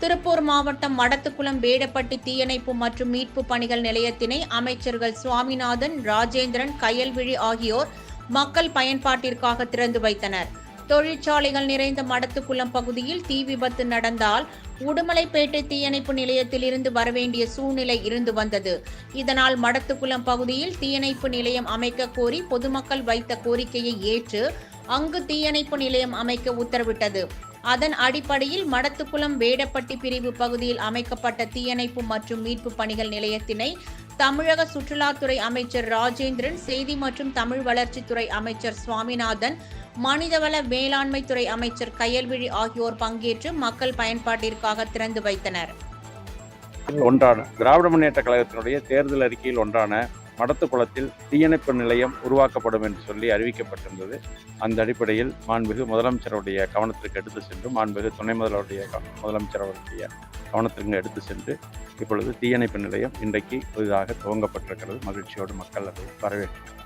திருப்பூர் மாவட்டம் மடத்துக்குளம் வேடப்பட்டி தீயணைப்பு மற்றும் மீட்பு பணிகள் நிலையத்தினை அமைச்சர்கள் சுவாமிநாதன் ராஜேந்திரன் கயல்விழி ஆகியோர் மக்கள் பயன்பாட்டிற்காக திறந்து வைத்தனர். தொழிற்சாலைகள் நிறைந்த மடத்துக்குளம் பகுதியில் தீ விபத்து நடந்தால் உடுமலைப்பேட்டை தீயணைப்பு நிலையத்தில் இருந்து வரவேண்டிய சூழ்நிலை இருந்து வந்தது. இதனால் மடத்துக்குளம் பகுதியில் தீயணைப்பு நிலையம் அமைக்க கோரி பொதுமக்கள் வைத்த கோரிக்கையை ஏற்று அங்கு தீயணைப்பு நிலையம் அமைக்க உத்தரவிட்டது. அதன் அடிப்படையில் மடத்துக்குளம் வேடப்பட்டி பிரிவு பகுதியில் அமைக்கப்பட்ட தீயணைப்பு மற்றும் மீட்பு பணிகள் நிலையத்தினை தமிழக சுற்றுலாத்துறை அமைச்சர் ராஜேந்திரன் செய்தி மற்றும் தமிழ் வளர்ச்சித்துறை அமைச்சர் சுவாமிநாதன் மனிதவள மேலாண்மை துறை அமைச்சர் கையல்விழி ஆகியோர் பங்கேற்று மக்கள் பயன்பாட்டிற்காக திறந்து வைத்தனர். ஒன்றான திராவிட முன்னேற்ற கழகத்தினுடைய தேர்தல் அறிக்கையில் ஒன்றான மடத்துக்குளத்தில் தீயணைப்பு நிலையம் உருவாக்கப்படும் என்று சொல்லி அறிவிக்கப்பட்டிருந்தது. அந்த அடிப்படையில் மாண்புமிகு முதலமைச்சருடைய கவனத்திற்கு எடுத்து சென்று மாண்புமிகு துணை முதல்வருடைய க- கவனத்திற்கு எடுத்து சென்று இப்பொழுது தீயணைப்பு நிலையம் இன்றைக்கு புதிதாக துவங்கப்பட்டிருக்கிறது. மகிழ்ச்சியோடு மக்கள் அதை வரவேற்று